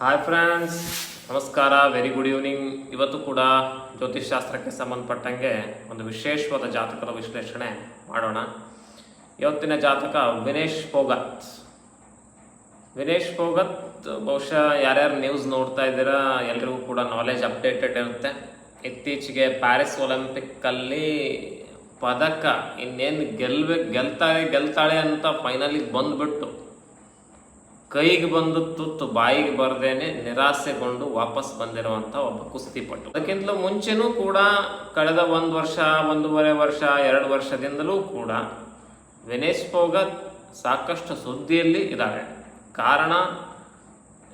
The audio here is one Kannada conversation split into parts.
ಹಾಯ್ ಫ್ರೆಂಡ್ಸ್ ನಮಸ್ಕಾರ ವೆರಿ ಗುಡ್ ಈವ್ನಿಂಗ್ ಇವತ್ತು ಕೂಡ ಜ್ಯೋತಿಷ್ ಶಾಸ್ತ್ರಕ್ಕೆ ಸಂಬಂಧಪಟ್ಟಂಗೆ ಒಂದು ವಿಶೇಷವಾದ ಜಾತಕದ ವಿಶ್ಲೇಷಣೆ ಮಾಡೋಣ. ಇವತ್ತಿನ ಜಾತಕ ವಿನೇಶ್ ಪೋಗತ್. ವಿನೇಶ್ ಪೋಗತ್, ಬಹುಶಃ ಯಾರ್ಯಾರು ನ್ಯೂಸ್ ನೋಡ್ತಾ ಇದ್ದೀರಾ, ಎಲ್ರಿಗೂ ಕೂಡ ನಾಲೆಜ್ ಅಪ್ಡೇಟೆಡ್ ಇರುತ್ತೆ. ಇತ್ತೀಚೆಗೆ ಪ್ಯಾರಿಸ್ ಒಲಿಂಪಿಕ್ಕಲ್ಲಿ ಪದಕ ಇನ್ನೇನು ಗೆಲ್ಬೇಕು ಗೆಲ್ತಾಳೆ ಗೆಲ್ತಾಳೆ ಅಂತ ಫೈನಲಿಗೆ ಬಂದ್ಬಿಟ್ಟು ಕೈಗೆ ಬಂದು ತುತ್ತು ಬಾಯಿಗೆ ಬರದೇನೆ ನಿರಾಸೆಗೊಂಡು ವಾಪಸ್ ಬಂದಿರುವಂತ ಒಬ್ಬ ಕುಸ್ತಿಪಟು. ಅದಕ್ಕಿಂತಲೂ ಮುಂಚೆನೂ ಕೂಡ ಕಳೆದ ಒಂದು ವರ್ಷ, ಒಂದೂವರೆ ವರ್ಷ, ಎರಡು ವರ್ಷದಿಂದಲೂ ಕೂಡ ವಿನೇಶ್ ಪೋಗತ್ ಸಾಕಷ್ಟು ಸುದ್ದಿಯಲ್ಲಿ ಇದ್ದಾರೆ. ಕಾರಣ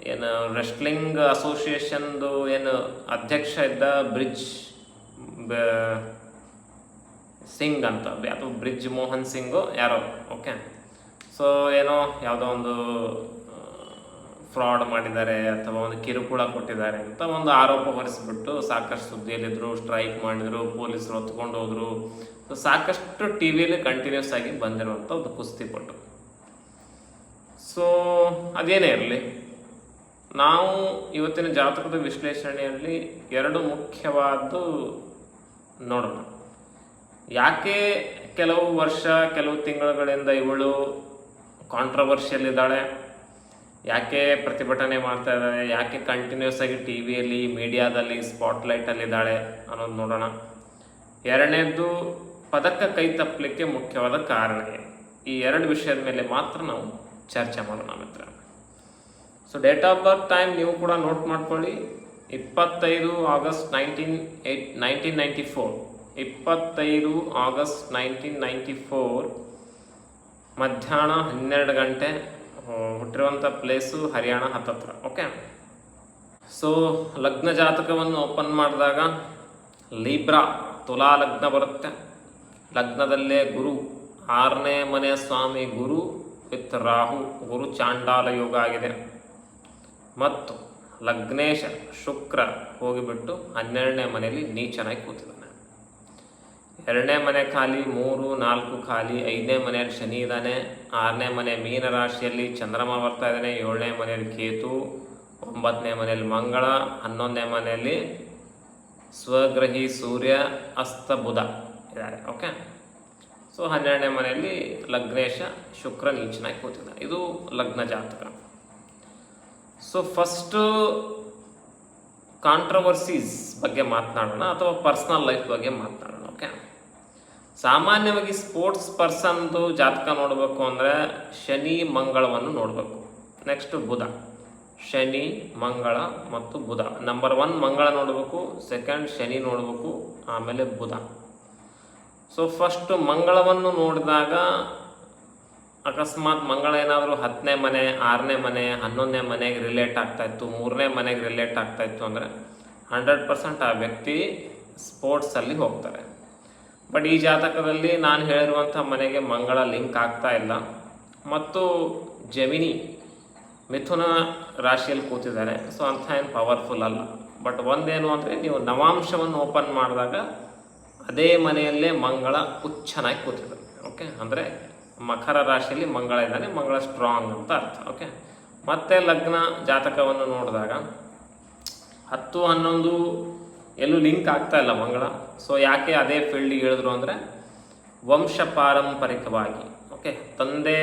ಏನು, ರೆಸ್ಲಿಂಗ್ ಅಸೋಸಿಯೇಷನ್ದು ಏನು ಅಧ್ಯಕ್ಷ ಇದ್ದ ಬ್ರಿಜ್ ಸಿಂಗ್ ಅಂತ ಅಥವಾ ಬ್ರಿಜ್ ಮೋಹನ್ ಸಿಂಗು ಯಾರೋ, ಓಕೆ. ಸೊ, ಏನೋ ಯಾವುದೋ ಒಂದು ಫ್ರಾಡ್ ಮಾಡಿದ್ದಾರೆ ಅಥವಾ ಒಂದು ಕಿರುಕುಳ ಕೊಟ್ಟಿದ್ದಾರೆ ಅಂತ ಒಂದು ಆರೋಪ ಹೊರಿಸಿಬಿಟ್ಟು ಸಾಕಷ್ಟು ಸುದ್ದಿಯಲ್ಲಿದ್ದರು ಸ್ಟ್ರೈಕ್ ಮಾಡಿದರು, ಪೊಲೀಸರು ಹೊತ್ಕೊಂಡು ಹೋದರು. ಸಾಕಷ್ಟು ಟಿ ವಿಯಲ್ಲಿ ಕಂಟಿನ್ಯೂಸ್ ಆಗಿ ಬಂದಿರುವಂಥ ಒಂದು ಕುಸ್ತಿಪಟ್ಟು ಸೊ ಅದೇನೇ ಇರಲಿ, ನಾವು ಇವತ್ತಿನ ಜಾತಕದ ವಿಶ್ಲೇಷಣೆಯಲ್ಲಿ ಎರಡು ಮುಖ್ಯವಾದ್ದು ನೋಡೋಣ. ಯಾಕೆ ಕೆಲವು ವರ್ಷ, ಕೆಲವು ತಿಂಗಳುಗಳಿಂದ ಇವಳು ಕಾಂಟ್ರವರ್ಷಿಯಲ್ ಇದ್ದಾಳೆ? ಯಾಕೆ ಪ್ರತಿಭಟನೆ ಮಾಡ್ತಾ ಇದ್ದಾಳೆ ಯಾಕೆ ಕಂಟಿನ್ಯೂಸ್ ಆಗಿ ಟಿ ವಿಯಲ್ಲಿ ಮೀಡಿಯಾದಲ್ಲಿ ಸ್ಪಾಟ್ಲೈಟಲ್ಲಿ ಇದ್ದಾಳೆ ಅನ್ನೋದು ನೋಡೋಣ. ಎರಡನೇದು ಪದಕ ಕೈ ತಪ್ಪಲಿಕ್ಕೆ ಮುಖ್ಯವಾದ ಕಾರಣ ಈ ಎರಡು ವಿಷಯದ ಮೇಲೆ ಮಾತ್ರ ನಾವು ಚರ್ಚೆ ಮಾಡೋಣ ಮಿತ್ರ. So date of birth time ನೀವು ಕೂಡ ನೋಟ್ ಮಾಡ್ಕೊಳ್ಳಿ. ಇಪ್ಪತ್ತೈದು August nineteen eight nineteen ninety four ಇಪ್ಪತ್ತೈದು ಆಗಸ್ಟ್ ನೈನ್ಟೀನ್ ನೈಂಟಿ ಫೋರ್ ಮಧ್ಯಾಹ್ನ ಹನ್ನೆರಡು ಗಂಟೆ ಹುಟ್ಟಿರುವಂಥ ಪ್ಲೇಸು ಹರಿಯಾಣ ಹತ್ತತ್ರ ಓಕೆ ಸೊ ಲಗ್ನ ಜಾತಕವನ್ನು ಓಪನ್ ಮಾಡಿದಾಗ ಲೀಬ್ರಾ ತುಲಾ ಲಗ್ನ ಬರುತ್ತೆ. ಲಗ್ನದಲ್ಲೇ ಗುರು, ಆರನೇ ಮನೆಯ ಸ್ವಾಮಿ ಗುರು ವಿತ್ ರಾಹು, ಗುರು ಚಾಂಡಾಲ ಯೋಗ ಆಗಿದೆ. ಮತ್ತು ಲಗ್ನೇಶ, ಶುಕ್ರ ಹೋಗಿಬಿಟ್ಟು ಹನ್ನೆರಡನೇ ಮನೆಯಲ್ಲಿ ನೀಚನಾಗಿ ಕೂತಿದ್ದಾನೆ. ಎರಡನೇ ಮನೆ ಖಾಲಿ, ಮೂರು, ನಾಲ್ಕು ಖಾಲಿ, ಐದನೇ ಮನೆಯಲ್ಲಿ ಶನಿ ಇದ್ದಾನೆ, ಆರನೇ ಮನೆ ಮೀನ ರಾಶಿಯಲ್ಲಿ ಚಂದ್ರಮ ಬರ್ತಾ ಇದ್ದಾನೆ, ಏಳನೇ ಮನೆಯಲ್ಲಿ ಕೇತು, ಒಂಬತ್ತನೇ ಮನೆಯಲ್ಲಿ ಮಂಗಳ, ಹನ್ನೊಂದನೇ ಮನೆಯಲ್ಲಿ ಸ್ವಗ್ರಹಿ ಸೂರ್ಯ, ಅಸ್ತ ಬುಧ ಇದ್ದಾರೆ ಓಕೆ ಸೊ ಹನ್ನೆರಡನೇ ಮನೆಯಲ್ಲಿ ಲಗ್ನೇಶ, ಶುಕ್ರ ನೀಚನಾಗಿ ಕೂತಿದ್ದಾನೆ. ಇದು ಲಗ್ನ ಜಾತಕ. ಸೊ ಫಸ್ಟು ಕಾಂಟ್ರವರ್ಸೀಸ್ ಬಗ್ಗೆ ಮಾತನಾಡೋಣ, ಅಥವಾ ಪರ್ಸ್ನಲ್ ಲೈಫ್ ಬಗ್ಗೆ ಮಾತನಾಡೋಣ? ಸಾಮಾನ್ಯವಾಗಿ ಸ್ಪೋರ್ಟ್ಸ್ ಪರ್ಸನ್ದು ಜಾತಕ ನೋಡಬೇಕು ಅಂದರೆ ಶನಿ, ಮಂಗಳವನ್ನು ನೋಡಬೇಕು. ನೆಕ್ಸ್ಟ್ ಬುಧ. ಶನಿ, ಮಂಗಳ ಮತ್ತು ಬುಧ. ನಂಬರ್ ಒನ್ ಮಂಗಳ ನೋಡಬೇಕು ಸೆಕೆಂಡ್ ಶನಿ ನೋಡಬೇಕು, ಆಮೇಲೆ ಬುಧ. ಸೊ ಫಸ್ಟ್ ಮಂಗಳವನ್ನು ನೋಡಿದಾಗ ಅಕಸ್ಮಾತ್ ಮಂಗಳ ಏನಾದರೂ ಹತ್ತನೇ ಮನೆ, ಆರನೇ ಮನೆ, ಹನ್ನೊಂದನೇ ಮನೆಗೆ ರಿಲೇಟ್ ಆಗ್ತಾಯಿತ್ತು ಮೂರನೇ ಮನೆಗೆ ರಿಲೇಟ್ ಆಗ್ತಾಯಿತ್ತು ಅಂದರೆ ಹಂಡ್ರೆಡ್ ಪರ್ಸೆಂಟ್ ಆ ವ್ಯಕ್ತಿ ಸ್ಪೋರ್ಟ್ಸಲ್ಲಿ ಹೋಗ್ತಾರೆ. ಬಟ್ ಈ ಜಾತಕದಲ್ಲಿ ನಾನು ಹೇಳಿರುವಂಥ ಮನೆಗೆ ಮಂಗಳ ಲಿಂಕ್ ಆಗ್ತಾ ಇಲ್ಲ. ಮತ್ತು ಜಮಿನಿ ಮಿಥುನ ರಾಶಿಯಲ್ಲಿ ಕೂತಿದ್ದಾರೆ. ಸೊ ಅಂಥ ಏನು ಪವರ್ಫುಲ್ ಅಲ್ಲ. ಬಟ್ ಒಂದೇನು ಅಂದರೆ ನೀವು ನವಾಂಶವನ್ನು ಓಪನ್ ಮಾಡಿದಾಗ ಅದೇ ಮನೆಯಲ್ಲೇ ಮಂಗಳ ಹುಚ್ಚನಾಗಿ ಕೂತಿದ್ದಾರೆ ಓಕೆ ಅಂದರೆ ಮಕರ ರಾಶಿಯಲ್ಲಿ ಮಂಗಳ ಇದ್ದಾನೆ, ಮಂಗಳ ಸ್ಟ್ರಾಂಗ್ ಅಂತ ಅರ್ಥ. ಓಕೆ ಮತ್ತೆ ಲಗ್ನ ಜಾತಕವನ್ನು ನೋಡಿದಾಗ ಹತ್ತು ಹನ್ನೊಂದು ಎಲ್ಲೂ ಲಿಂಕ್ ಆಗ್ತಾ ಇಲ್ಲ ಮಂಗಳ. ಸೊ ಯಾಕೆ ಅದೇ ಫೀಲ್ಡಿಗೆ ಹೇಳಿದ್ರು ಅಂದರೆ ವಂಶ ಪಾರಂಪರಿಕವಾಗಿ. ಓಕೆ ತಂದೆ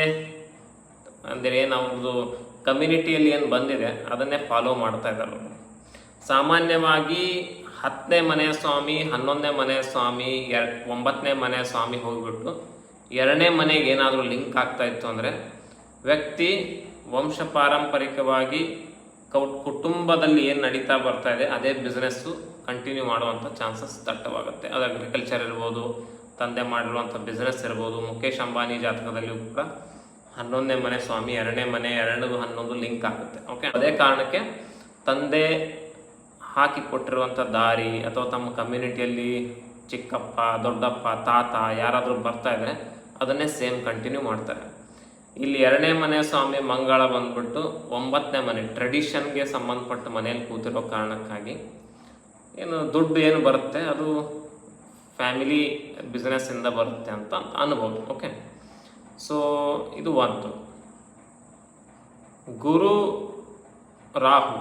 ಅಂದರೆ ಏನು ಅವ್ರದ್ದು ಕಮ್ಯುನಿಟಿಯಲ್ಲಿ ಏನು ಬಂದಿದೆ, ಅದನ್ನೇ ಫಾಲೋ ಮಾಡ್ತಾ ಇದ್ದಾರೆ ಸಾಮಾನ್ಯವಾಗಿ ಹತ್ತನೇ ಮನೆಯ ಸ್ವಾಮಿ, ಹನ್ನೊಂದನೇ ಮನೆಯ ಸ್ವಾಮಿ, ಎರ್, ಒಂಬತ್ತನೇ ಮನೆಯ ಸ್ವಾಮಿ ಹೋಗ್ಬಿಟ್ಟು ಎರಡನೇ ಮನೆಗೆ ಏನಾದರೂ ಲಿಂಕ್ ಆಗ್ತಾ ಇತ್ತು ಅಂದರೆ ವ್ಯಕ್ತಿ ವಂಶ ಪಾರಂಪರಿಕವಾಗಿ ಕುಟುಂಬದಲ್ಲಿ ಏನು ನಡೀತಾ ಬರ್ತಾ ಇದೆ, ಅದೇ ಬಿಸ್ನೆಸ್ಸು ಕಂಟಿನ್ಯೂ ಮಾಡುವಂಥ ಚಾನ್ಸಸ್ ದಟ್ಟವಾಗುತ್ತೆ. ಅದು ಅಗ್ರಿಕಲ್ಚರ್ ಇರ್ಬೋದು, ತಂದೆ ಮಾಡಿರುವಂಥ ಬಿಸ್ನೆಸ್ ಇರ್ಬೋದು ಮುಖೇಶ್ ಅಂಬಾನಿ ಜಾತಕದಲ್ಲಿಯೂ ಕೂಡ ಹನ್ನೊಂದನೇ ಮನೆ ಸ್ವಾಮಿ, ಎರಡನೇ ಮನೆ ಎರಡು ಹನ್ನೊಂದು ಲಿಂಕ್ ಆಗುತ್ತೆ. ಓಕೆ ಅದೇ ಕಾರಣಕ್ಕೆ ತಂದೆ ಹಾಕಿ ಕೊಟ್ಟಿರುವಂಥ ದಾರಿ ಅಥವಾ ತಮ್ಮ ಕಮ್ಯುನಿಟಿಯಲ್ಲಿ ಚಿಕ್ಕಪ್ಪ, ದೊಡ್ಡಪ್ಪ, ತಾತ ಯಾರಾದರೂ ಬರ್ತಾ ಇದ್ರೆ ಅದನ್ನೇ ಸೇಮ್ ಕಂಟಿನ್ಯೂ ಮಾಡ್ತಾರೆ. ಇಲ್ಲಿ ಎರಡನೇ ಮನೆ ಸ್ವಾಮಿ ಮಂಗಳ ಬಂದ್ಬಿಟ್ಟು ಒಂಬತ್ತನೇ ಮನೆ ಟ್ರೆಡಿಷನ್ಗೆ ಸಂಬಂಧಪಟ್ಟ ಮನೆಯಲ್ಲಿ ಕೂತಿರೋ ಕಾರಣಕ್ಕಾಗಿ ಏನು ದುಡ್ಡು ಏನು ಬರುತ್ತೆ, ಅದು ಫ್ಯಾಮಿಲಿ ಬಿಸ್ನೆಸ್ಸಿಂದ ಬರುತ್ತೆ ಅಂತ ಅನ್ಬೋದು ಓಕೆ ಸೊ ಇದು ಒಂದು. ಗುರು ರಾಹು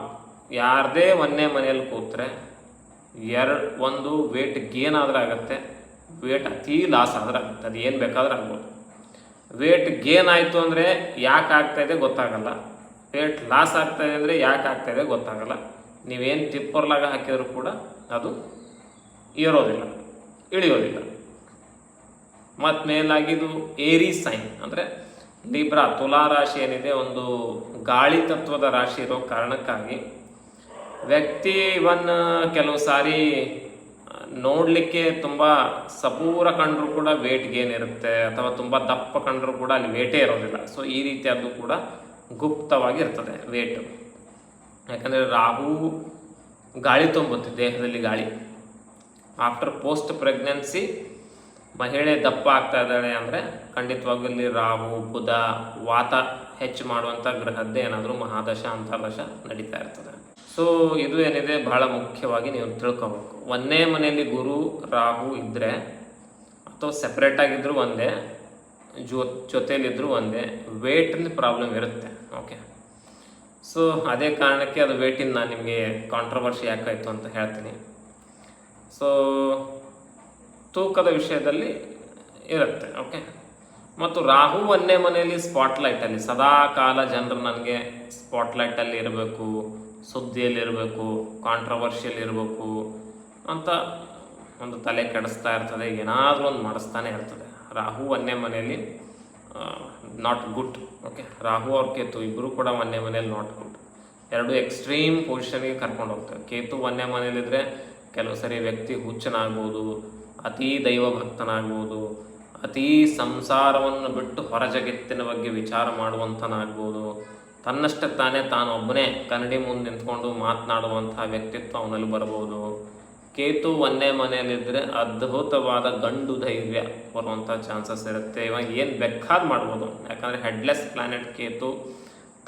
ಯಾರದೇ ಒಂದೇ ಮನೆಯಲ್ಲಿ ಕೂತ್ರೆ ಎರಡು ಒಂದು ವೇಟ್ ಗೇನ್ ಆದ್ರೆ ಆಗುತ್ತೆ ವೇಟ್ ಅತಿ ಲಾಸ್ ಆದ್ರೆ ಆಗುತ್ತೆ, ಅದು ಏನು ಬೇಕಾದ್ರೆ ಆಗ್ಬೋದು. ವೇಟ್ ಗೇನ್ ಆಯಿತು ಅಂದರೆ ಯಾಕೆ ಆಗ್ತಾ ಇದೆ ಗೊತ್ತಾಗಲ್ಲ. ವೇಟ್ ಲಾಸ್ ಆಗ್ತಾಯಿದೆ ಅಂದರೆ ಯಾಕೆ ಆಗ್ತಾಯಿದೆ ಗೊತ್ತಾಗಲ್ಲ. ನೀವೇನು ಟಿಪ್ಪರ್ಲಾಗ ಹಾಕಿದರೂ ಕೂಡ ಅದು ಏರೋದಿಲ್ಲ, ಇಳಿಯೋದಿಲ್ಲ. ಮತ್ತು ಮೇಲಾಗಿದ್ದು ಏರಿ ಸೈನ್, ಅಂದರೆ ಲಿಬ್ರಾ, ತುಲಾ ರಾಶಿ ಏನಿದೆ, ಒಂದು ಗಾಳಿ ತತ್ವದ ರಾಶಿ ಇರೋ ಕಾರಣಕ್ಕಾಗಿ ವ್ಯಕ್ತಿ ಇವನ್ ಕೆಲವು ಸಾರಿ ನೋಡಲಿಕ್ಕೆ ತುಂಬ ಸಪೂರ ಕಂಡ್ರು ಕೂಡ ವೇಟ್ ಗೇನ್ ಇರುತ್ತೆ, ಅಥವಾ ತುಂಬ ದಪ್ಪ ಕಂಡ್ರು ಕೂಡ ಅಲ್ಲಿ ವೇಟೇ ಇರೋದಿಲ್ಲ. ಸೊ ಈ ರೀತಿಯದ್ದು ಕೂಡ ಗುಪ್ತವಾಗಿರ್ತದೆ ವೇಟ್ ಯಾಕಂದರೆ ರಾಹು ಗಾಳಿ ತುಂಬುತ್ತೆ, ದೇಹದಲ್ಲಿ ಗಾಳಿ. ಆಫ್ಟರ್ ಪೋಸ್ಟ್ ಪ್ರೆಗ್ನೆನ್ಸಿ ಮಹಿಳೆ ದಪ್ಪ ಆಗ್ತಾ ಇದ್ದಾಳೆ ಅಂದರೆ ಖಂಡಿತವಾಗ್ಲೂ ಇಲ್ಲಿ ರಾಹು, ಬುಧ, ವಾತ ಹೆಚ್ಚು ಮಾಡುವಂಥ ಗ್ರಹದ್ದೇ ಏನಾದರೂ ಮಹಾದಶ, ಅಂತರ್ದಶ ನಡೀತಾ ಇರ್ತದೆ. ಸೊ ಇದು ಏನಿದೆ? ಬಹಳ ಮುಖ್ಯವಾಗಿ ನೀವು ತಿಳ್ಕೊಬೇಕು. ಒಂದೇ ಮನೆಯಲ್ಲಿ ಗುರು, ರಾಹು ಇದ್ದರೆ ಅಥವಾ ಸೆಪ್ರೇಟ್ ಆಗಿದ್ದರೂ ಒಂದೇ, ಜೊ ಜೊತೆಯಲ್ಲಿದ್ದರೂ ಒಂದೇ ವೇಟಿನ ಪ್ರಾಬ್ಲಮ್ ಇರುತ್ತೆ ಓಕೆ ಸೊ ಅದೇ ಕಾರಣಕ್ಕೆ ಅದು ವೇಟಿಂದ ನಾನು ನಿಮಗೆ ಕಾಂಟ್ರವರ್ಷಿ ಯಾಕಾಯಿತು ಅಂತ ಹೇಳ್ತೀನಿ. ಸೊ ತೂಕದ ವಿಷಯದಲ್ಲಿ ಇರುತ್ತೆ ಓಕೆ ಮತ್ತು ರಾಹು ಒಂದೇ ಮನೆಯಲ್ಲಿ ಸ್ಪಾಟ್ಲೈಟಲ್ಲಿ ಸದಾ ಕಾಲ ಜನರು ನನಗೆ ಸ್ಪಾಟ್ಲೈಟಲ್ಲಿ ಇರಬೇಕು ಸುದ್ದಿಯಲ್ಲಿರಬೇಕು ಕಾಂಟ್ರವರ್ಷಿಯಲ್ಲಿ ಇರಬೇಕು ಅಂತ ಒಂದು ತಲೆ ಕೆಡಿಸ್ತಾ ಇರ್ತದೆ, ಏನಾದರೂ ಒಂದು ಮಾಡಿಸ್ತಾನೆ ಇರ್ತದೆ. ರಾಹು ಒಂದೇ ಮನೆಯಲ್ಲಿ ನಾಟ್ ಗುಡ್ ಓಕೆ ರಾಹು ಅವ್ರ ಕೇತು ಇಬ್ಬರು ಕೂಡ ಒಂದೇ ಮನೇಲಿ ನಾಟ್ ಗುಡ್ ಎರಡು ಎಕ್ಸ್ಟ್ರೀಮ್ ಪೊಸಿಷನ್ಗೆ ಕರ್ಕೊಂಡು ಹೋಗ್ತಾರೆ. ಕೇತು ಒಂದೇ ಮನೇಲಿದ್ದರೆ ಕೆಲವು ಸರಿ ವ್ಯಕ್ತಿ ಹುಚ್ಚನಾಗ್ಬೋದು, ಅತೀ ದೈವ ಭಕ್ತನಾಗ್ಬೋದು, ಅತೀ ಸಂಸಾರವನ್ನು ಬಿಟ್ಟು ಹೊರ ಜಗತ್ತಿನ ಬಗ್ಗೆ ವಿಚಾರ ಮಾಡುವಂಥನಾಗ್ಬೋದು. ತನ್ನಷ್ಟೇ ತಾನೇ ತಾನೊಬ್ಬನೇ ಕನ್ನಡಿ ಮುಂದೆ ನಿಂತ್ಕೊಂಡು ಮಾತನಾಡುವಂಥ ವ್ಯಕ್ತಿತ್ವ ಅವನಲ್ಲಿ ಬರ್ಬೋದು ಕೇತು ಒಂದೇ ಮನೆಯಲ್ಲಿದ್ದರೆ ಅದ್ಭುತವಾದ ಗಂಡು ಧೈರ್ಯ ಬರುವಂಥ ಚಾನ್ಸಸ್ ಇರುತ್ತೆ. ಇವಾಗ ಏನು ಬೇಕಾದ್ ಮಾಡ್ಬೋದು. ಯಾಕಂದರೆ ಹೆಡ್ಲೆಸ್ ಪ್ಲಾನೆಟ್ ಕೇತು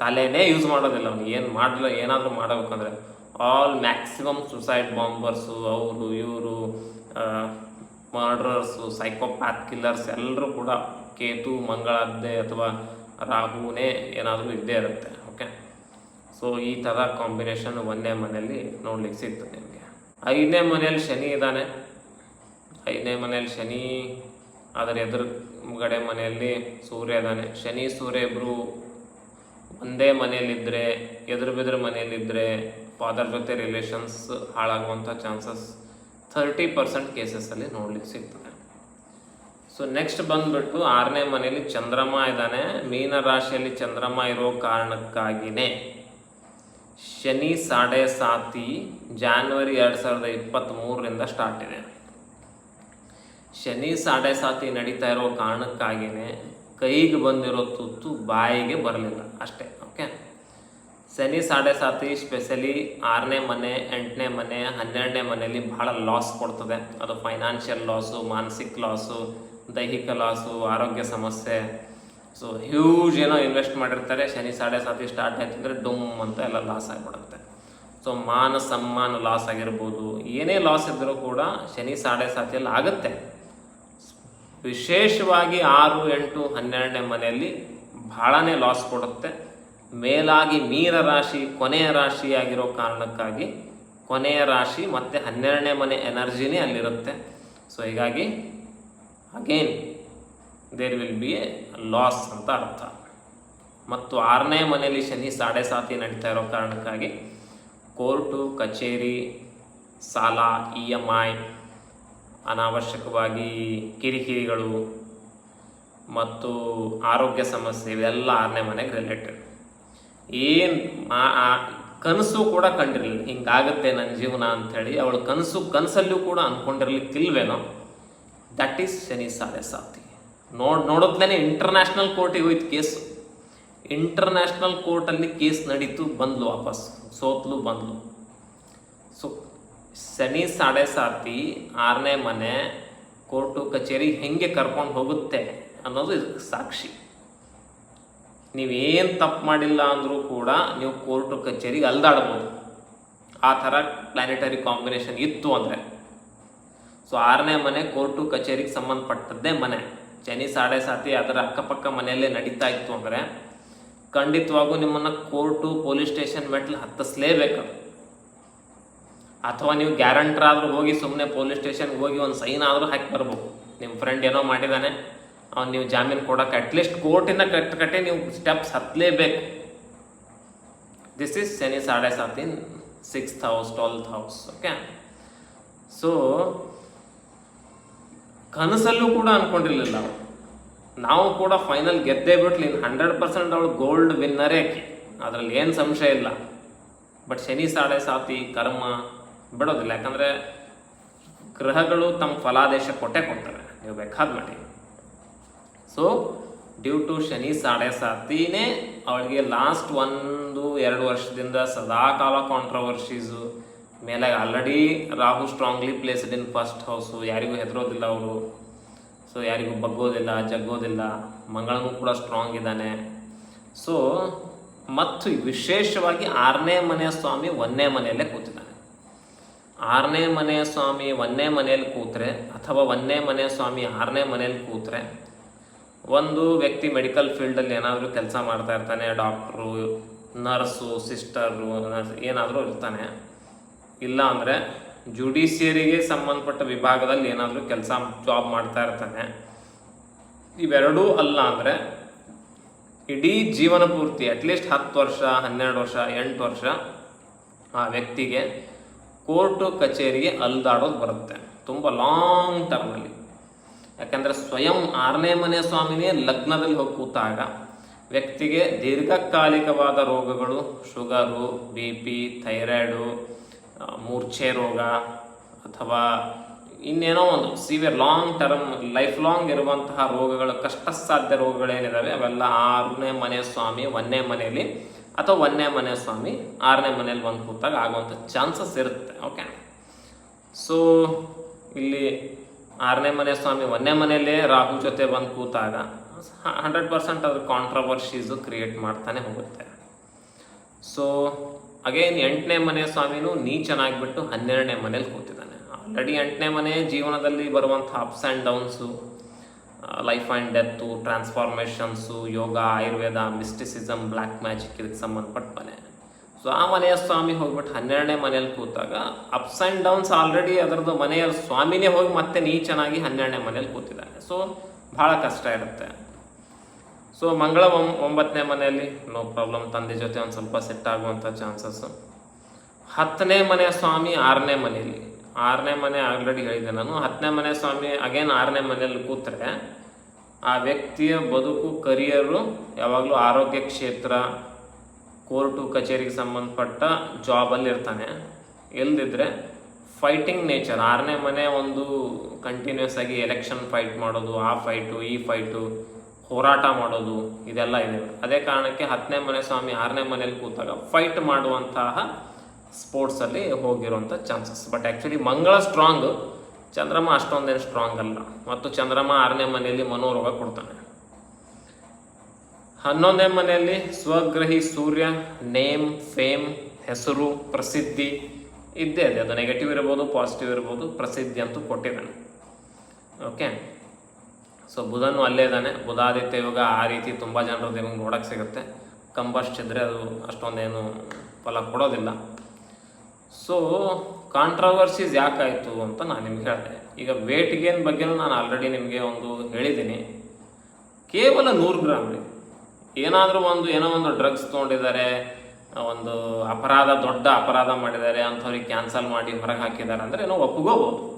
ತಲೆನೇ ಯೂಸ್ ಮಾಡೋದಿಲ್ಲ ಅವ್ನು. ಏನು ಮಾಡಲ್ಲ ಏನಾದರೂ ಮಾಡಬೇಕಂದ್ರೆ ಆಲ್ ಮ್ಯಾಕ್ಸಿಮಮ್ ಸುಸೈಡ್ ಬಾಂಬರ್ಸು ಅವರು, ಇವರು ಮರ್ಡರರ್ಸು ಸೈಕೋಪ್ಯಾತ್ ಕಿಲ್ಲರ್ಸ್ ಎಲ್ಲರೂ ಕೂಡ ಕೇತು ಮಂಗಳದ್ದೆ ಅಥವಾ ರಾಹುನೇ ಏನಾದರೂ ಇದ್ದೇ ಇರುತ್ತೆ. ಓಕೆ ಸೊ ಈ ಥರ ಕಾಂಬಿನೇಷನ್ ಒಂದೇ ಮನೆಯಲ್ಲಿ ನೋಡ್ಲಿಕ್ಕೆ ಸಿಗ್ತದೆ ನಿಮಗೆ. ಐದನೇ ಮನೆಯಲ್ಲಿ ಶನಿ ಇದ್ದಾನೆ. ಐದನೇ ಮನೆಯಲ್ಲಿ ಶನಿ ಅದರ ಎದುರುಗಡೆ ಮನೆಯಲ್ಲಿ ಸೂರ್ಯ ಇದ್ದಾನೆ. ಶನಿ, ಸೂರ್ಯ ಇಬ್ಬರು ಒಂದೇ ಮನೆಯಲ್ಲಿದ್ದರೆ ಎದುರು ಬೆದುರು ಮನೆಯಲ್ಲಿದ್ದರೆ ಫಾದರ್ ಜೊತೆ ರಿಲೇಷನ್ಸ್ ಹಾಳಾಗುವಂಥ ಚಾನ್ಸಸ್ ಥರ್ಟಿ ಪರ್ಸೆಂಟ್ ಕೇಸಸಲ್ಲಿ ನೋಡ್ಲಿಕ್ಕೆ ಸಿಗ್ತದೆ. ಸೊ ನೆಕ್ಸ್ಟ್ ಬಂದುಬಿಟ್ಟು ಆರನೇ ಮನೆಯಲ್ಲಿ ಚಂದ್ರಮ್ಮ ಇದ್ದಾನೆ. ಮೀನ ರಾಶಿಯಲ್ಲಿ ಚಂದ್ರಮ್ಮ ಇರೋ ಕಾರಣಕ್ಕಾಗಿನೇ ಶನಿ ಸಾಡೆ ಸಾತಿ ಜಾನ್ವರಿ ಎರಡು ಸಾವಿರದ ಇಪ್ಪತ್ತ್ಮೂರರಿಂದ ಸ್ಟಾರ್ಟ್ ಇದೆ. ಶನಿ ಸಾಡೆ ಸಾತಿ ನಡೀತಾ ಇರೋ ಕಾರಣಕ್ಕಾಗಿಯೇ ಕೈಗೆ ಬಂದಿರೋ ತುತ್ತು ಬಾಯಿಗೆ ಬರಲಿಲ್ಲ ಅಷ್ಟೇ ಓಕೆ ಶನಿ ಸಾಡೆ ಸಾತಿ ಸ್ಪೆಷಲಿ ಆರನೇ ಮನೆ, ಎಂಟನೇ ಮನೆ, ಹನ್ನೆರಡನೇ ಮನೆಯಲ್ಲಿ ಬಹಳ ಲಾಸ್ ಕೊಡ್ತದೆ. ಅದು ಫೈನಾನ್ಷಿಯಲ್ ಲಾಸು ಮಾನಸಿಕ ಲಾಸು ದೈಹಿಕ ಲಾಸು ಆರೋಗ್ಯ ಸಮಸ್ಯೆ ಸೊ ಹ್ಯೂಜ್ ಏನೋ ಇನ್ವೆಸ್ಟ್ ಮಾಡಿರ್ತಾರೆ, ಶನಿ, ಸಾಡೆ ಸಾತಿ ಸ್ಟಾರ್ಟ್ ಆಯ್ತಂದ್ರೆ ಡುಮ್ ಅಂತ ಎಲ್ಲ ಲಾಸ್ ಆಗಿಬಿಡುತ್ತೆ. ಸೊ ಮಾನ ಸಮ್ಮಾನ ಲಾಸ್ ಆಗಿರ್ಬೋದು, ಏನೇ ಲಾಸ್ ಇದ್ದರೂ ಕೂಡ ಶನಿ, ಸಾಡೆ ಸಾತಿಯಲ್ಲಿ ಆಗುತ್ತೆ. ವಿಶೇಷವಾಗಿ ಆರು, ಎಂಟು, ಹನ್ನೆರಡನೇ ಮನೆಯಲ್ಲಿ ಬಹಳನೇ ಲಾಸ್ ಕೊಡುತ್ತೆ. ಮೇಲಾಗಿ ಮೀನ ರಾಶಿ, ಕೊನೆಯ ರಾಶಿ ಆಗಿರೋ ಕಾರಣಕ್ಕಾಗಿ ಕೊನೆಯ ರಾಶಿ ಮತ್ತು ಹನ್ನೆರಡನೇ ಮನೆ ಎನರ್ಜಿನೇ ಅಲ್ಲಿರುತ್ತೆ. ಸೊ ಹೀಗಾಗಿ again there will be a loss ಅಂತ ಅರ್ಥ. ಮತ್ತು ಆರನೇ ಮನೆಯಲ್ಲಿ ಶನಿ ಸಾಡೆ ಸಾತಿ ನಡೀತಾ ಇರೋ ಕಾರಣಕ್ಕಾಗಿ ಕೋರ್ಟು, ಕಚೇರಿ, ಸಾಲ, ಇ ಎಂ ಐ ಅನಾವಶ್ಯಕವಾಗಿ ಕಿರಿಕಿರಿಗಳು ಮತ್ತು ಆರೋಗ್ಯ ಸಮಸ್ಯೆ ಇವೆಲ್ಲ ಆರನೇ ಮನೆಗೆ ರಿಲೇಟೆಡ್ ಏನು ಕನಸು ಕೂಡ ಕಂಡಿರಲಿಲ್ಲ. ಹಿಂಗಾಗುತ್ತೆ ನನ್ನ ಜೀವನ ಅಂಥೇಳಿ ಅವಳು ಕನಸು ಕನಸಲ್ಲೂ ಕೂಡ ಅಂದ್ಕೊಂಡಿರ್ಲಿಕ್ಕಿಲ್ವೇನೋ ದಟ್ ಈಸ್ ಶನಿ ಸಾಡೆ ಸಾತಿ. ನೋಡ್ ನೋಡೋದ್ನೇ ಇಂಟರ್ನ್ಯಾಷನಲ್ ಕೋರ್ಟಿಗೆ ಹೋಯ್ತು ಕೇಸ್ ಇಂಟರ್ನ್ಯಾಷನಲ್ ಕೋರ್ಟಲ್ಲಿ ಕೇಸ್ ನಡೀತು, ಬಂದ್ಲು ವಾಪಸ್. ಸೋತ್ಲು, ಬಂದ್ಲು. ಸೊ ಶನಿ ಸಾಡೆ ಸಾತಿ, ಆರನೇ ಮನೆ ಕೋರ್ಟು ಕಚೇರಿ ಹೆಂಗೆ ಕರ್ಕೊಂಡು ಹೋಗುತ್ತೆ ಅನ್ನೋದು ಇದಕ್ಕೆ ಸಾಕ್ಷಿ. ನೀವೇನು ತಪ್ಪು ಮಾಡಿಲ್ಲ ಅಂದರೂ ಕೂಡ ನೀವು ಕೋರ್ಟು ಕಚೇರಿಗೆ ಅಲ್ದಾಡ್ಬೋದು. ಆ ಥರ ಪ್ಲಾನೆಟರಿ ಕಾಂಬಿನೇಷನ್ ಇತ್ತು ಅಂದರೆ. ಸೊ ಆರನೇ ಮನೆ ಕೋರ್ಟು ಕಚೇರಿಗೆ ಸಂಬಂಧಪಟ್ಟದ್ದೇ ಮನೆ. ಶನಿ ಸಾಡೆ ಸಾತಿ ಅದರ ಅಕ್ಕಪಕ್ಕ ಮನೆಯಲ್ಲೇ ನಡೀತಾ ಇತ್ತು ಅಂದರೆ ಖಂಡಿತವಾಗೂ ನಿಮ್ಮನ್ನು ಕೋರ್ಟು, ಪೊಲೀಸ್ ಸ್ಟೇಷನ್ ಮೆಟ್ಲು ಹತ್ತಿಸ್ಲೇಬೇಕು ಅಥವಾ ನೀವು ಗ್ಯಾರಂಟರ್ ಆದರೂ ಹೋಗಿ ಸುಮ್ಮನೆ ಪೊಲೀಸ್ ಸ್ಟೇಷನ್ಗೆ ಹೋಗಿ ಒಂದು ಸೈನ್ ಆದರೂ ಹಾಕಿ ಬರ್ಬೇಕು ನಿಮ್ಮ ಫ್ರೆಂಡ್ ಏನೋ ಮಾಡಿದ್ದಾನೆ ಅವ್ನು ನೀವು ಜಾಮೀನು ಕೊಡೋಕೆ ಅಟ್ಲೀಸ್ಟ್ ಕೋರ್ಟಿನ ಕಟ್ ಕಟ್ಟೆ ನೀವು ಸ್ಟೆಪ್ಸ್ ಹತ್ತಲೇಬೇಕು. This is Shani Sade ಸಾತಿನ್ sixth house twelfth house okay so ಕನಸಲ್ಲೂ ಕೂಡ ಅನ್ಕೊಂಡಿರ್ಲಿಲ್ಲ ನಾವು ನಾವು ಕೂಡ ಫೈನಲ್ ಗೆದ್ದೇ ಬಿಟ್ಲಿ ಹಂಡ್ರೆಡ್ ಪರ್ಸೆಂಟ್ ಅವಳು ಗೋಲ್ಡ್ ವಿನ್ನರೇ ಆಕೆ. ಅದರಲ್ಲಿ ಏನು ಸಂಶಯ ಇಲ್ಲ. ಬಟ್ ಶನಿ, ಸಾಡೆ, ಸಾತಿ, ಕರ್ಮ ಬಿಡೋದಿಲ್ಲ. ಯಾಕಂದರೆ ಗ್ರಹಗಳು ತಮ್ಮ ಫಲಾದೇಶ ಕೊಟ್ಟೆ ಕೊಡ್ತಾರೆ ನೀವು ಬೇಕಾದ ಮಾಡಿ. So due to Shani, Sade, ಸಾತಿನೇ ಅವಳಿಗೆ ಲಾಸ್ಟ್ ಒಂದು, ಎರಡು ವರ್ಷದಿಂದ ಸದಾಕಾಲ ಕಾಂಟ್ರವರ್ಷೀಸು ಮೇಲೆ already Rahu strongly placed in first house ಯಾರಿಗೂ ಹೆದರೋದಿಲ್ಲ ಅವರು. ಸೊ ಯಾರಿಗೂ ಬಗ್ಗೋದಿಲ್ಲ, ಜಗ್ಗೋದಿಲ್ಲ. ಮಂಗಳನೂ ಕೂಡ ಸ್ಟ್ರಾಂಗ್ ಇದ್ದಾನೆ. ಸೊ ಮತ್ತು ವಿಶೇಷವಾಗಿ ಆರನೇ ಮನೆಯ ಸ್ವಾಮಿ ಒಂದನೇ ಮನೆಯಲ್ಲೇ ಕೂತಿದ್ದಾನೆ. ಆರನೇ ಮನೆಯ ಸ್ವಾಮಿ ಒಂದನೇ ಮನೆಯಲ್ಲಿ ಕೂತ್ರೆ ಅಥವಾ ಒಂದನೇ ಮನೆಯ ಸ್ವಾಮಿ ಆರನೇ ಮನೆಯಲ್ಲಿ ಕೂತ್ರೆ ಒಂದು ವ್ಯಕ್ತಿ ಮೆಡಿಕಲ್ ಫೀಲ್ಡಲ್ಲಿ ಏನಾದರೂ ಕೆಲಸ ಮಾಡ್ತಾ ಇರ್ತಾನೆ ಡಾಕ್ಟ್ರು ನರ್ಸು ಸಿಸ್ಟರು ಏನಾದರೂ ಇರ್ತಾನೆ. ಇಲ್ಲ ಅಂದರೆ ಜುಡಿಷಿಯರಿಗೆ ಸಂಬಂಧಪಟ್ಟ ವಿಭಾಗದಲ್ಲಿ ಏನಾದರೂ ಕೆಲಸ ಜಾಬ್ ಮಾಡ್ತಾ ಇರ್ತಾನೆ. ಇವೆರಡೂ ಅಲ್ಲ ಅಂದರೆ ಇಡೀ ಜೀವನ ಪೂರ್ತಿ ಅಟ್ಲೀಸ್ಟ್ ಹತ್ತು ವರ್ಷ, ಹನ್ನೆರಡು ವರ್ಷ, ಎಂಟು ವರ್ಷ ಆ ವ್ಯಕ್ತಿಗೆ ಕೋರ್ಟು ಕಚೇರಿಗೆ ಅಲ್ದಾಡೋದು ಬರುತ್ತೆ. ತುಂಬ ಲಾಂಗ್ ಟರ್ಮಲ್ಲಿ ಯಾಕಂದರೆ ಸ್ವಯಂ ಆರನೇ ಮನೆ ಸ್ವಾಮಿನೇ ಲಗ್ನದಲ್ಲಿ ಹೋಗಿ ಕೂತಾಗ ವ್ಯಕ್ತಿಗೆ ದೀರ್ಘಕಾಲಿಕವಾದ ರೋಗಗಳು, ಶುಗರು, ಬಿ ಪಿ, ಥೈರಾಯ್ಡು ಮೂರ್ಛೆ ರೋಗ ಅಥವಾ ಇನ್ನೇನೋ ಒಂದು severe long term life long ಇರುವಂತಹ ರೋಗಗಳು ಕಷ್ಟ ಸಾಧ್ಯ ರೋಗಗಳೇನಿದ್ದಾವೆ ಅವೆಲ್ಲ ಆರನೇ ಮನೆ ಸ್ವಾಮಿ, ಒಂದನೇ ಮನೆಯಲ್ಲಿ ಅಥವಾ ಒಂದನೇ ಮನೆ ಸ್ವಾಮಿ, ಆರನೇ ಮನೆಯಲ್ಲಿ ಬಂದು ಕೂತಾಗ ಆಗುವಂಥ ಚಾನ್ಸಸ್ ಇರುತ್ತೆ ಓಕೆ ಸೊ ಇಲ್ಲಿ ಆರನೇ ಮನೆ ಸ್ವಾಮಿ, ಒಂದನೇ ಮನೆಯಲ್ಲೇ ರಾಹು ಜೊತೆ ಬಂದು ಕೂತಾಗ ಹಂಡ್ರೆಡ್ ಪರ್ಸೆಂಟ್ ಅದ್ರ ಕಾಂಟ್ರವರ್ಷೀಸು ಕ್ರಿಯೇಟ್ ಮಾಡ್ತಾನೆ ಹೋಗುತ್ತೆ. ಸೊ ಅಗೇನ್ ಎಂಟನೇ ಮನೆ ಸ್ವಾಮಿನೂ ನೀಚನಾಗ್ಬಿಟ್ಟು ಹನ್ನೆರಡನೇ ಮನೇಲಿ ಕೂತಿದ್ದಾನೆ. ಆಲ್ರೆಡಿ ಎಂಟನೇ ಮನೆ ಜೀವನದಲ್ಲಿ ಬರುವಂಥ ups and downs life and death transformations yoga, Ayurveda mysticism black magic ಇದಕ್ಕೆ ಸಂಬಂಧಪಟ್ಟ ಮನೆ. ಸೊ ಆ ಮನೆಯ ಸ್ವಾಮಿ ಹೋಗ್ಬಿಟ್ಟು ಹನ್ನೆರಡನೇ ಮನೆಯಲ್ಲಿ ಕೂತಾಗ ಅಪ್ಸ್ ಆ್ಯಂಡ್ ಡೌನ್ಸ್ ಆಲ್ರೆಡಿ ಅದರದ್ದು ಮನೆಯ ಸ್ವಾಮಿನೇ ಹೋಗಿ ಮತ್ತೆ ನೀಚನಾಗಿ ಹನ್ನೆರಡನೇ ಮನೇಲಿ ಕೂತಿದ್ದಾನೆ. ಸೊ ಭಾಳ ಕಷ್ಟ ಇರುತ್ತೆ. ಸೊ ಮಂಗಳ ಒಂಬತ್ತನೇ ಮನೆಯಲ್ಲಿ ನೋ ಪ್ರಾಬ್ಲಮ್ ತಂದೆ ಜೊತೆ ಒಂದು ಸ್ವಲ್ಪ ಸೆಟ್ ಆಗುವಂಥ ಚಾನ್ಸಸ್ಸು ಹತ್ತನೇ ಮನೆಯ ಸ್ವಾಮಿ ಆರನೇ ಮನೆಯಲ್ಲಿ. ಆರನೇ ಮನೆ ಆಲ್ರೆಡಿ ಹೇಳಿದೆ ನಾನು. ಹತ್ತನೇ ಮನೆ ಸ್ವಾಮಿ ಅಗೇನ್ ಆರನೇ ಮನೆಯಲ್ಲಿ ಕೂತ್ರೆ ಆ ವ್ಯಕ್ತಿಯ ಬದುಕು ಕರಿಯರು ಯಾವಾಗಲೂ ಆರೋಗ್ಯ ಕ್ಷೇತ್ರ ಕೋರ್ಟು ಕಚೇರಿಗೆ ಸಂಬಂಧಪಟ್ಟ ಜಾಬಲ್ಲಿ ಇರ್ತಾನೆ. ಎಲ್ದಿದ್ರೆ ಫೈಟಿಂಗ್ ನೇಚರ್ ಆರನೇ ಮನೆ ಒಂದು ಕಂಟಿನ್ಯೂಸ್ ಆಗಿ ಎಲೆಕ್ಷನ್ ಫೈಟ್ ಮಾಡೋದು, ಆ ಫೈಟು ಈ ಫೈಟು ಹೋರಾಟ ಮಾಡೋದು ಇದೆಲ್ಲ ಇದೆ. ಅದೇ ಕಾರಣಕ್ಕೆ ಹತ್ತನೇ ಮನೆ ಸ್ವಾಮಿ ಆರನೇ ಮನೆಯಲ್ಲಿ ಕೂತಾಗ ಫೈಟ್ ಮಾಡುವಂತಹ ಸ್ಪೋರ್ಟ್ಸಲ್ಲಿ ಹೋಗಿರುವಂಥ chances but actually Mangala strong Chandramma ಅಷ್ಟೊಂದೇನು ಸ್ಟ್ರಾಂಗ್ ಅಲ್ಲ. ಮತ್ತು ಚಂದ್ರಮ್ಮ ಆರನೇ ಮನೆಯಲ್ಲಿ ಮನೋರೋಗ ಕೊಡ್ತಾನೆ. ಹನ್ನೊಂದನೇ ಮನೆಯಲ್ಲಿ ಸ್ವಗ್ರಹಿ ಸೂರ್ಯ, ನೇಮ್ ಫೇಮ್ ಹೆಸರು, ಪ್ರಸಿದ್ಧಿ ಇದ್ದೇ ಇದೆ. ಅದು ನೆಗೆಟಿವ್ ಇರ್ಬೋದು ಪಾಸಿಟಿವ್ ಇರ್ಬೋದು, ಪ್ರಸಿದ್ಧಿ ಅಂತೂ ಕೊಟ್ಟಿದ್ದಾನೆ. ಓಕೆ ಸೊ ಬುಧನು ಅಲ್ಲೇ ಇದ್ದಾನೆ. ಬುಧಾದಿತ್ಯ ಯೋಗ ಆ ರೀತಿ ತುಂಬ ಜನರು ನಿಮಗೆ ನೋಡೋಕ್ಕೆ ಸಿಗುತ್ತೆ. ಕಂಬಸ್ಟ್ ಇದ್ದರೆ ಅದು ಅಷ್ಟೊಂದೇನು ಫಲ ಕೊಡೋದಿಲ್ಲ. ಸೊ ಕಾಂಟ್ರವರ್ಸೀಸ್ ಯಾಕಾಯಿತು ಅಂತ ನಾನು ನಿಮ್ಗೆ ಹೇಳಿದೆ. ಈಗ ವೇಟ್ ಗೇನ್ ಬಗ್ಗೆನೂ ನಾನು ಆಲ್ರೆಡಿ ನಿಮಗೆ ಒಂದು ಹೇಳಿದ್ದೀನಿ. ಕೇವಲ ನೂರು ಗ್ರಾಮ್ ರೀ. ಏನಾದರೂ ಒಂದು, ಏನೋ ಒಂದು ಡ್ರಗ್ಸ್ ತೊಗೊಂಡಿದ್ದಾರೆ, ಒಂದು ಅಪರಾಧ, ದೊಡ್ಡ ಅಪರಾಧ ಮಾಡಿದ್ದಾರೆ, ಅಂಥವ್ರಿಗೆ ಕ್ಯಾನ್ಸಲ್ ಮಾಡಿ ಹೊರಗೆ ಹಾಕಿದ್ದಾರೆ ಅಂದರೆ ಏನೋ ಒಪ್ಕೋಬೋದು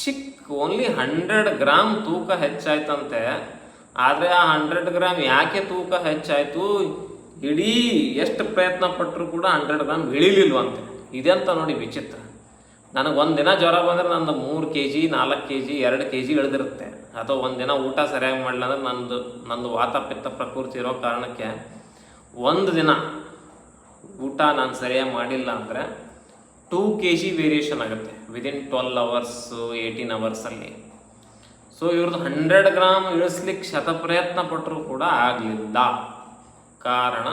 ಚಿಕ್ಕ ಓನ್ಲಿ ಹಂಡ್ರೆಡ್ ಗ್ರಾಮ್ ತೂಕ ಹೆಚ್ಚಾಯ್ತಂತೆ. ಆದರೆ ಆ ಹಂಡ್ರೆಡ್ ಗ್ರಾಮ್ ಯಾಕೆ ತೂಕ ಹೆಚ್ಚಾಯಿತು? ಇಡೀ ಎಷ್ಟು ಪ್ರಯತ್ನ ಪಟ್ಟರು ಕೂಡ ಹಂಡ್ರೆಡ್ ಗ್ರಾಮ್ ಇಳಿಲಿಲ್ವಂತೆ. ಇದೆಂತ ನೋಡಿ ವಿಚಿತ್ರ. ನನಗೆ ಒಂದು ದಿನ ಜ್ವರ ಬಂದರೆ ನಂದು ಮೂರು ಕೆ ಜಿ ನಾಲ್ಕು ಕೆ ಜಿ ಎರಡು ಕೆ ಜಿ ಇಳಿದಿರುತ್ತೆ. ಅಥವಾ ಒಂದು ದಿನ ಊಟ ಸರಿಯಾಗಿ ಮಾಡಲಿಲ್ಲ ಅಂದ್ರೆ ನಂದು ನಂದು ವಾತ ಪಿತ್ತ ಪ್ರಕೃತಿ ಇರೋ ಕಾರಣಕ್ಕೆ ಒಂದು ದಿನ ಊಟ ನಾನು ಸರಿಯಾಗಿ ಮಾಡಿಲ್ಲ ಅಂದರೆ ಟೂ ಕೆ ಜಿ ವೇರಿಯೇಷನ್ ಆಗುತ್ತೆ ವಿದಿನ್ ಟ್ವೆಲ್ ಅವರ್ಸು ಏಯ್ಟೀನ್ ಅವರ್ಸಲ್ಲಿ ಸೊ ಇವ್ರದ್ದು ಹಂಡ್ರೆಡ್ ಗ್ರಾಮ್ ಇಳಿಸ್ಲಿಕ್ಕೆ ಶತಪ್ರಯತ್ನ ಪಟ್ಟರು ಕೂಡ ಆಗಲಿಲ್ಲ. ಕಾರಣ,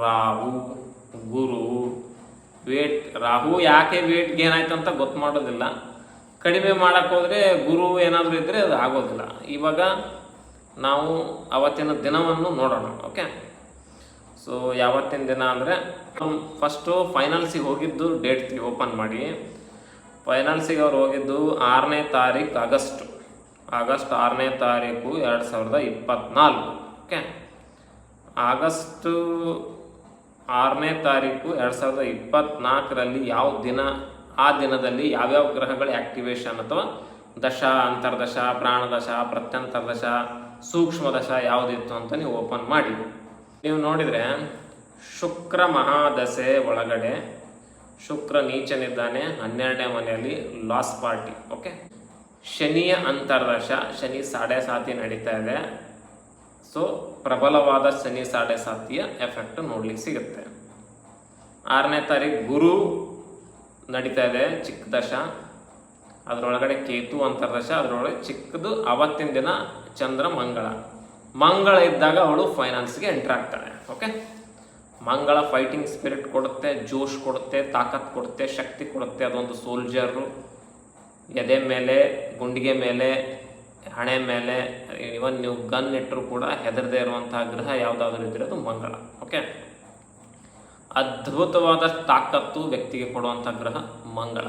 ರಾಹು, ಗುರು, ವೇಟ್. ರಾಹು ಯಾಕೆ ವೇಟ್ ಗೇನ್ ಆಯ್ತು ಅಂತ ಗೊತ್ತು ಮಾಡೋದಿಲ್ಲ ಕಡಿಮೆ ಮಾಡಕ್ಕೆ ಹೋದರೆ ಗುರು ಏನಾದರೂ ಇದ್ದರೆ ಅದು ಆಗೋದಿಲ್ಲ. ಇವಾಗ ನಾವು ಅವತ್ತಿನ ದಿನವನ್ನು ನೋಡೋಣ. ಓಕೆ ಸೊ ಯಾವತ್ತಿನ ದಿನ ಅಂದರೆ ಫಸ್ಟು ಫೈನಲ್ಸಿಗೆ ಹೋಗಿದ್ದು ಡೇಟ್ ಓಪನ್ ಮಾಡಿ. ಫೈನಲ್ಸಿಗೆ ಅವ್ರು ಹೋಗಿದ್ದು ಆರನೇ ತಾರೀಕು ಆಗಸ್ಟ್. ಆಗಸ್ಟ್ ಆರನೇ ತಾರೀಕು ಎರಡು ಸಾವಿರದ ಇಪ್ಪತ್ತ್ನಾಲ್ಕು ಓಕೆ ಆಗಸ್ಟು ಆರನೇ ತಾರೀಕು ಎರಡು ಸಾವಿರದ ಇಪ್ಪತ್ತ್ನಾಲ್ಕರಲ್ಲಿ ಯಾವ ದಿನ, ಆ ದಿನದಲ್ಲಿ ಯಾವ್ಯಾವ ಗ್ರಹಗಳ ಆಕ್ಟಿವೇಶನ್ ಅಥವಾ ದಶ, ಅಂತರ್ದಶ, ಪ್ರಾಣದಶ, ಪ್ರತ್ಯಂತರ್ದಶ, ಸೂಕ್ಷ್ಮದಶ ಯಾವುದಿತ್ತು ಅಂತ ನೀವು ಓಪನ್ ಮಾಡಿ. ನೀವು ನೋಡಿದರೆ ಶುಕ್ರ ಮಹಾದಶೆ ಒಳಗಡೆ ಶುಕ್ರ ನೀಚನಿದ್ದಾನೆ, ಹನ್ನೆರಡನೇ ಮನೆಯಲ್ಲಿ ಲಾಸ್ ಪಾರ್ಟಿ ಓಕೆ ಶನಿಯ ಅಂತರ್ದಶ, ಶನಿ ಸಾಡೆ ಸಾತಿ ನಡೀತಾ ಇದೆ. ಸೊ ಪ್ರಬಲವಾದ ಶನಿ ಸಾಡೆ ಸಾತಿಯ ಎಫೆಕ್ಟ್ ನೋಡ್ಲಿಕ್ಕೆ ಸಿಗುತ್ತೆ. ಆರನೇ ತಾರೀಕು ಗುರು ನಡೀತಾ ಇದೆ ಚಿಕ್ಕ ದಶ. ಅದರೊಳಗಡೆ ಕೇತು ಅಂತರ್ದಶ ಅದರೊಳಗೆ ಚಿಕ್ಕದು ಅವತ್ತಿನ ದಿನ ಚಂದ್ರ ಮಂಗಳ. ಮಂಗಳ ಇದ್ದಾಗ ಅವಳು ಫೈನಾನ್ಸ್ಗೆ ಎಂಟರ್ ಆಗ್ತಾಳೆ ಓಕೆ ಮಂಗಳ ಫೈಟಿಂಗ್ ಸ್ಪಿರಿಟ್ ಕೊಡುತ್ತೆ, ಜೋಶ್ ಕೊಡುತ್ತೆ, ತಾಕತ್ ಕೊಡುತ್ತೆ, ಶಕ್ತಿ ಕೊಡುತ್ತೆ, ಅದೊಂದು ಸೋಲ್ಜರು ಎದೆ ಮೇಲೆ, ಗುಂಡಿಗೆ ಮೇಲೆ, ಹಣೆ ಮೇಲೆ ಇವನ್ ನೀವು ಗನ್ ಇಟ್ಟರು ಕೂಡ ಹೆದರದೇ ಇರುವಂತಹ ಗ್ರಹ ಯಾವುದಾದ್ರೂ ಇದ್ರೆ ಅದು ಮಂಗಳ ಓಕೆ ಅದ್ಭುತವಾದ ತಾಕತ್ತು ವ್ಯಕ್ತಿಗೆ ಕೊಡುವಂಥ ಗ್ರಹ ಮಂಗಳ.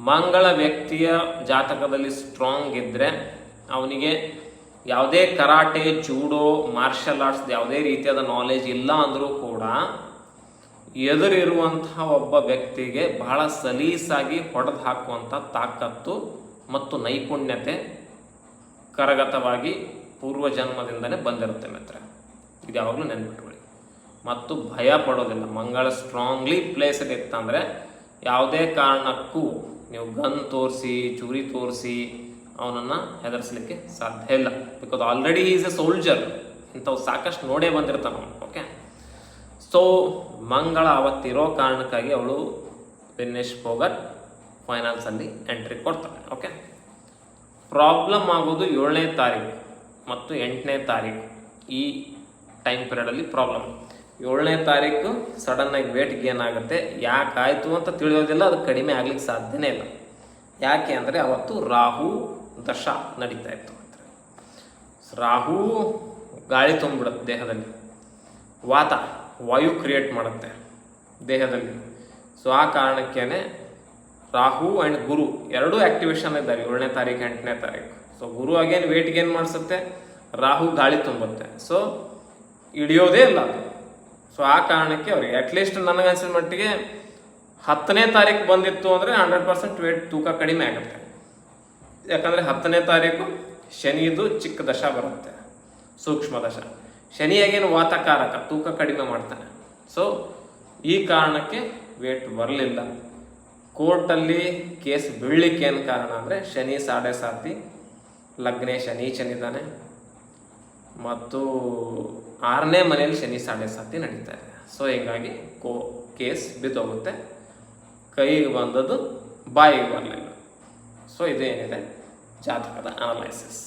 ಮಂಗಳ ವ್ಯಕ್ತಿಯ ಜಾತಕದಲ್ಲಿ ಸ್ಟ್ರಾಂಗ್ ಇದ್ದರೆ ಅವನಿಗೆ ಯಾವುದೇ ಕರಾಟೆ, ಜೂಡೋ, ಮಾರ್ಷಲ್ ಆರ್ಟ್ಸ್ ಯಾವುದೇ ರೀತಿಯಾದ ನಾಲೆಜ್ ಇಲ್ಲ ಅಂದರೂ ಕೂಡ ಎದುರಿರುವಂತಹ ಒಬ್ಬ ವ್ಯಕ್ತಿಗೆ ಬಹಳ ಸಲೀಸಾಗಿ ಹೊಡೆದು ಹಾಕುವಂಥ ತಾಕತ್ತು ಮತ್ತು ನೈಪುಣ್ಯತೆ ಕರಗತವಾಗಿ ಪೂರ್ವಜನ್ಮದಿಂದಲೇ ಬಂದಿರುತ್ತೆ ಮಿತ್ರ ಇದು ಯಾವಾಗಲೂ ನೆನ್ಪಿಟ್ಕೊಳ್ಳಿ. ಮತ್ತು ಭಯ ಪಡೋದಿಲ್ಲ. ಮಂಗಳ ಸ್ಟ್ರಾಂಗ್ಲಿ ಪ್ಲೇಸಲ್ಲಿ ಇತ್ತಂದರೆ ಯಾವುದೇ ಕಾರಣಕ್ಕೂ ನೀವು ಗನ್ ತೋರಿಸಿ, ಚೂರಿ ತೋರಿಸಿ ಅವನನ್ನು ಹೆದರ್ಸ್ಲಿಕ್ಕೆ ಸಾಧ್ಯ ಇಲ್ಲ. Because already is a soldier ಇಂಥವು ಸಾಕಷ್ಟು ನೋಡೇ ಬಂದಿರ್ತಾನೆ ಓಕೆ ಸೊ ಮಂಗಳ ಅವತ್ತಿರೋ ಕಾರಣಕ್ಕಾಗಿ ಅವಳು ವಿನೇಶ್ ಫೈನಾನ್ಸ್ ಫೈನಾನ್ಸಲ್ಲಿ ಎಂಟ್ರಿ ಕೊಡ್ತಾಳೆ. ಓಕೆ ಪ್ರಾಬ್ಲಮ್ ಆಗೋದು ಏಳನೇ ತಾರೀಕು ಮತ್ತು ಎಂಟನೇ ತಾರೀಕು ಈ ಟೈಮ್ ಪೀರಿಯಡಲ್ಲಿ ಪ್ರಾಬ್ಲಮ್ ಏಳನೇ ತಾರೀಕು ಸಡನ್ನಾಗಿ ವೇಟ್ ಗೇನ್ ಆಗುತ್ತೆ. ಯಾಕಾಯಿತು ಅಂತ ತಿಳಿಯೋದಿಲ್ಲ. ಅದು ಕಡಿಮೆ ಆಗ್ಲಿಕ್ಕೆ ಸಾಧ್ಯನೇ ಇಲ್ಲ. ಯಾಕೆ ಅಂದರೆ ಅವತ್ತು ರಾಹು ದಶ ನಡೀತಾ ಇತ್ತು ರಾಹು ಗಾಳಿ ತುಂಬಿಡುತ್ತೆ ದೇಹದಲ್ಲಿ. ವಾತ, ವಾಯು ಕ್ರಿಯೇಟ್ ಮಾಡುತ್ತೆ ದೇಹದಲ್ಲಿ. ಸೊ ಆ ಕಾರಣಕ್ಕೇನೆ ರಾಹು ಆ್ಯಂಡ್ ಗುರು ಎರಡೂ ಆ್ಯಕ್ಟಿವೇಶನ್ ಇದ್ದಾರೆ ಏಳನೇ ತಾರೀಕು, ಎಂಟನೇ ತಾರೀಕು. ಸೊ ಗುರು ಆಗೇನು ವೇಟ್ಗೆ ಗೇನ್ ಮಾಡಿಸುತ್ತೆ, ರಾಹು ಗಾಳಿ ತುಂಬುತ್ತೆ. ಸೊ ಹಿಡಿಯೋದೇ ಇಲ್ಲ ಅದು. ಸೊ ಆ ಕಾರಣಕ್ಕೆ ಅವ್ರಿಗೆ ಅಟ್ಲೀಸ್ಟ್ ನನಗನ್ಸಿದ ಮಟ್ಟಿಗೆ ಹತ್ತನೇ ತಾರೀಕು ಬಂದಿತ್ತು ಅಂದರೆ ಹಂಡ್ರೆಡ್ ಪರ್ಸೆಂಟ್ ವೇಟ್ ತೂಕ ಕಡಿಮೆ ಆಗುತ್ತೆ. ಯಾಕಂದರೆ ಹತ್ತನೇ ತಾರೀಕು ಶನಿದು ಚಿಕ್ಕ ದಶ ಬರುತ್ತೆ, ಸೂಕ್ಷ್ಮ ದಶ. ಶನಿಯಾಗೇನು ವಾತಕಾರಕ, ತೂಕ ಕಡಿಮೆ ಮಾಡ್ತಾನೆ. ಸೊ ಈ ಕಾರಣಕ್ಕೆ ವೇಟ್ ಬರಲಿಲ್ಲ. ಕೋರ್ಟಲ್ಲಿ ಕೇಸ್ ಬೀಳಲಿಕ್ಕೆ ಏನು ಕಾರಣ ಅಂದರೆ ಶನಿ ಸಾಡೆ ಸಾತಿ, ಲಗ್ನೆ ಶನಿ ಚೆನ್ನಿದ್ದಾನೆ ಮತ್ತು ಆರನೇ ಮನೆಯಲ್ಲಿ ಶನಿ ಸಾಡೆ ಸಾತಿ ನಡೀತಾ ಇದೆ. ಸೊ ಹೀಗಾಗಿ ಕೋ ಕೇಸ್ ಬಿದ್ದೋಗುತ್ತೆ. ಕೈಗೆ ಬಂದದ್ದು ಬಾಯಿಗೆ ಬರಲಿಲ್ಲ. ಸೊ ಇದೇನಿದೆ? ಜಾತಕದ ಅನಲೈಸಿಸ್